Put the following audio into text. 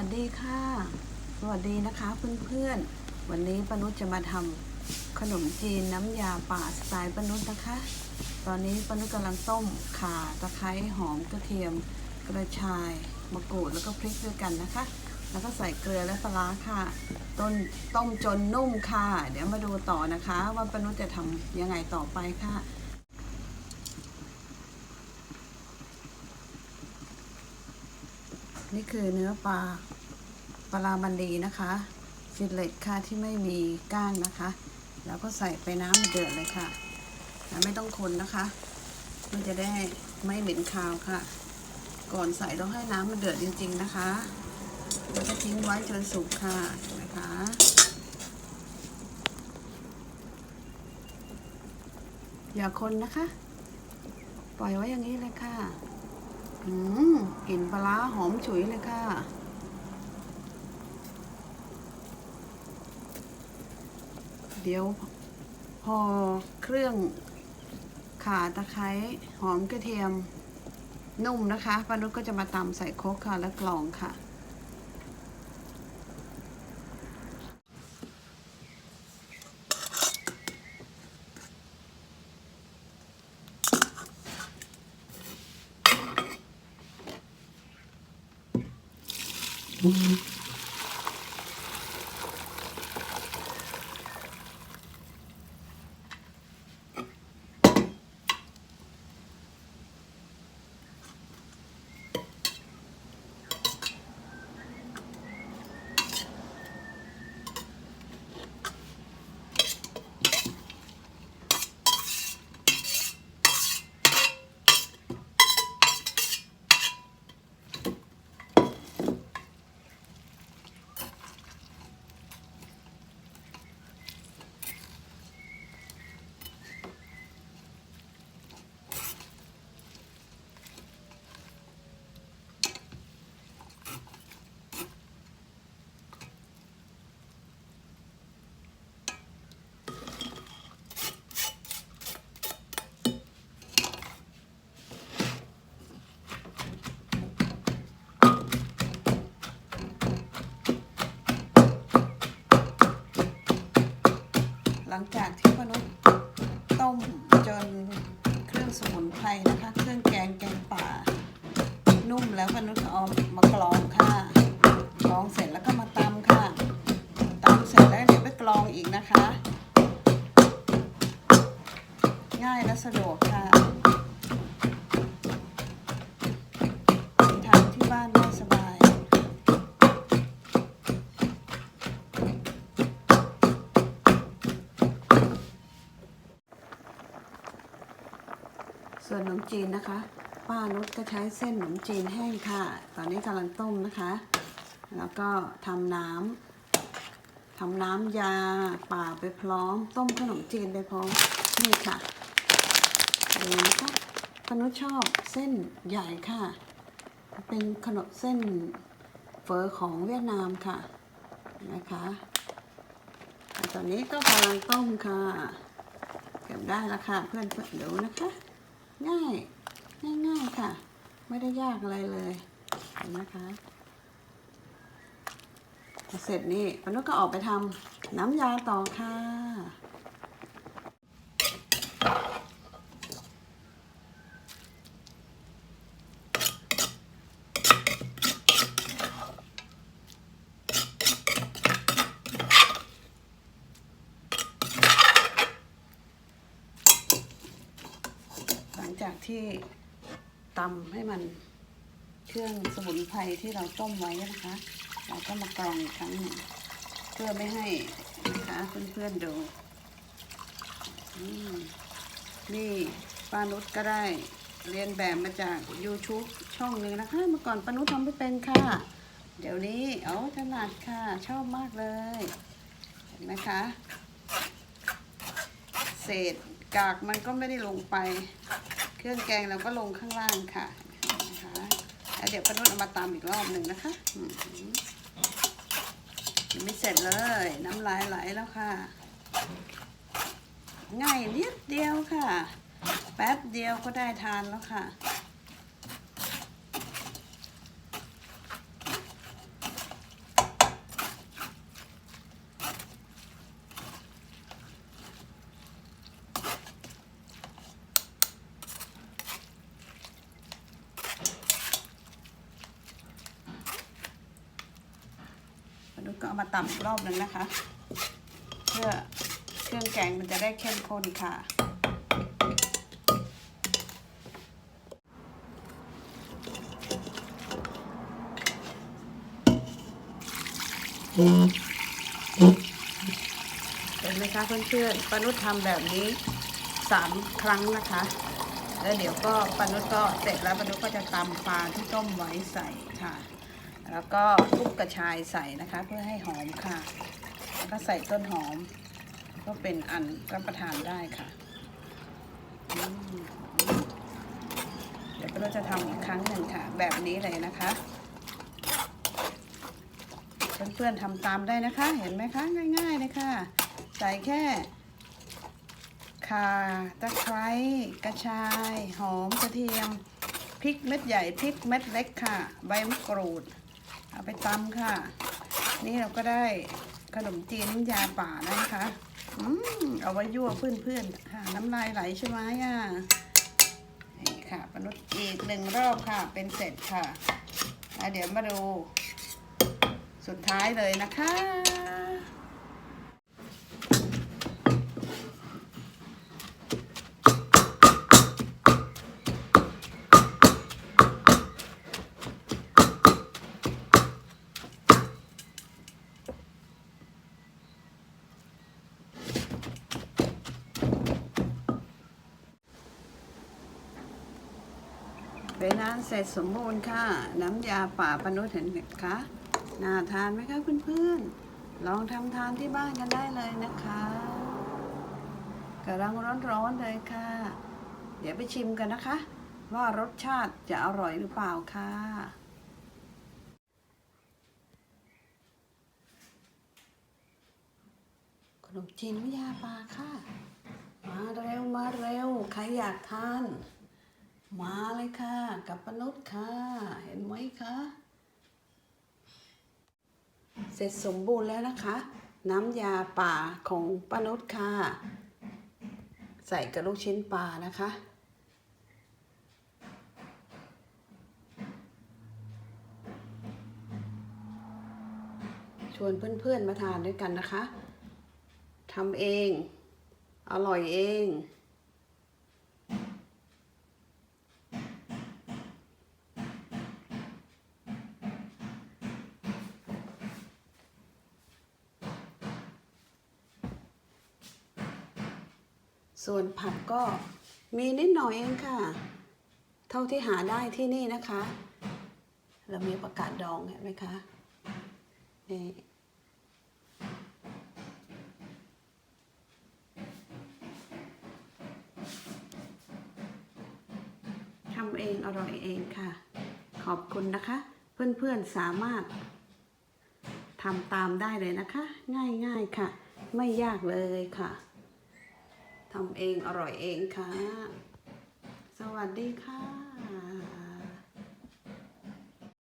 วัสดีค่ะ สวัสดีนะคะเพื่อนๆ วันนี้ปนุชจะมาทำขนมจีนน้ำยาป่าสไตล์ปนุชนะคะ ตอนนี้ปนุชกำลังต้มข่าตะไคร้หอมกระเทียม กระชายมะกรูดแล้วก็พริกด้วยกันนะคะ แล้วก็ใส่เกลือและปลาค่ะ ต้นต้มจนนุ่มค่ะ เดี๋ยวมาดูต่อนะคะ ว่าปนุชจะทำยังไงต่อไปค่ะ นี่คือเนื้อปลาปลาบันดีนะคะฟิลเลตค่ะที่ไม่มีก้างนะคะ แล้วก็ใส่ไปน้ำเดือดเลยค่ะแล้วไม่ต้องคนนะคะ มันจะได้ไม่เหม็นคาวค่ะ ก่อนใส่ต้องให้น้ำมันเดือดจริง ๆนะคะแล้วก็ทิ้งไว้จนสุกค่ะนะคะอย่าคนนะคะ ปล่อยไว้อย่างนี้เลยค่ะ อืมกลิ่นปลาร้าหอมฉุยเลยค่ะ เดี๋ยวพอเครื่องข่าตะไคร้หอมกระเทียมนุ่มนะคะปานุชก็จะมาตำใส่โคกค่ะและกลองค่ะ ห ลังจากที่มนุษย์ต้มจนเครื่องสมุนไพรนะคะ เครื่องแกงแกงป่า นุ่มแล้วมนุษย์เอามากรองค่ะกรองเสร็จแล้วก็มาตำค่ะตำเสร็จแล้วเดี๋ยวไปกรองอีกนะคะ ง่ายและสะดวกค่ะ นขนมจีนนะคะ ป้านุชก็ใช้เส้นขนมจีนแห้งค่ะ ตอนนี้กำลังต้มนะคะ แล้วก็ทำน้ำทำน้ำยาป่าไปพร้อม ต้มขนมจีนไปพร้อมนี่ค่ะดูนะคะป้านุชชอบเส้นใหญ่ค่ะ เป็นขนมเส้นเฟอของเวียดนามค่ะนะคะตอนนี้ก็กำลังต้มค่ะ เก็บได้แล้วค่ะเพื่อนเพื่อนๆดูนะคะ ง่าย ง่ายๆค่ะ ไม่ได้ยากอะไรเลยเห็นไหมคะพอเสร็จนี่ปนุก็ออกไปทำน้ำยาต่อค่ะ จากที่ตำให้มันเครื่องสมุนไพรที่เราต้มไว้นะคะ เราก็มากรองอีกครั้งหนึ่งเพื่อไม่ให้นะคะเพื่อนๆดูนี่ป้านุชก็ได้เรียนแบบมาจาก YouTube ช่องหนึ่งนะคะ เมื่อก่อนป้านุชทำไม่เป็นค่ะ เดี๋ยวนี้เอาถนัดค่ะ ชอบมากเลย เห็นไหมคะ เศษกากมันก็ไม่ได้ลงไป เครื่องแกงเราก็ลงข้างล่างค่ะนะคะแล้วเดี๋ยวป้านุ่นเอามาตำอีกรอบหนึ่งนะคะยังไม่เสร็จเลย น้ำลายไหลแล้วค่ะ ง่ายนิดเดียวค่ะ แป๊บเดียวก็ได้ทานแล้วค่ะ ก็เอามาตำอีกรอบหนึ่งนะคะ เพื่อเครื่องแกงมันจะได้เข้มข้นค่ะ เห็นไหมคะเพื่อนๆปานุชทำแบบนี้สามครั้งนะคะ แล้วเดี๋ยวก็ปานุชก็เสร็จแล้วปานุชก็จะตำปลาที่ต้มไว้ใส่ค่ะ แล้วก็ทุบกระชายใส่นะคะ เพื่อให้หอมค่ะ แล้วก็ใส่ต้นหอม ก็เป็นอันรับประทานได้ค่ะ เดี๋ยวปาจะทำอีกครั้งหนึ่งค่ะ แบบนี้เลยนะคะเพื่อนๆทำตามได้นะคะ เห็นไหมคะง่ายๆเลยค่ะใส่แค่ข่าตะไคร้กระชาย หอมกระเทียมพริกเม็ดใหญ่พริกเม็ดเล็กค่ะ ใบมะกรูด เอาไปตำค่ะ นี่เราก็ได้ขนมจีนน้ำยาป่านะคะอืมเอาไว้ยั่วเพื่อนๆค่ะน้ำลายไหลใช่ไหมอะนี่ค่ะปนุษย์อีกหนึ่งรอบค่ะ เป็นเสร็จค่ะแล้วเดี๋ยวมาดูสุดท้ายเลยนะคะ เป็นน้ำเสร็จสมบูรณ์ค่ะ น้ำยาป่าปนุษเห็นไหมคะน่าทานไหมคะเพื่อนๆ ลองทำทานที่บ้านกันได้เลยนะคะกำลังร้อนๆเลยค่ะ เดี๋ยวไปชิมกันนะคะ ว่ารสชาติจะอร่อยหรือเปล่าค่ะขนมจีนน้ำยาป่าค่ะ มาเร็วมาเร็ว ใครอยากทาน มาเลยค่ะ กับปนุษย์ค่ะ เห็นไหมคะ เสร็จสมบูรณ์แล้วนะคะ น้ำยาป่าของปนุษย์ค่ะ ใส่กับลูกชิ้นปลานะคะชวนเพื่อนๆมาทานด้วยกันนะคะ ทำเอง อร่อยเอง ส่วนผักก็มีนิดหน่อยเองค่ะ เท่าที่หาได้ที่นี่นะคะ เรามีประกาศดองเห็นไหมคะนี่ทำเองอร่อยเองค่ะ ขอบคุณนะคะ เพื่อนๆสามารถทำตามได้เลยนะคะ ง่ายๆค่ะ ไม่ยากเลยค่ะ ทำเองอร่อยเองค่ะ สวัสดีค่ะ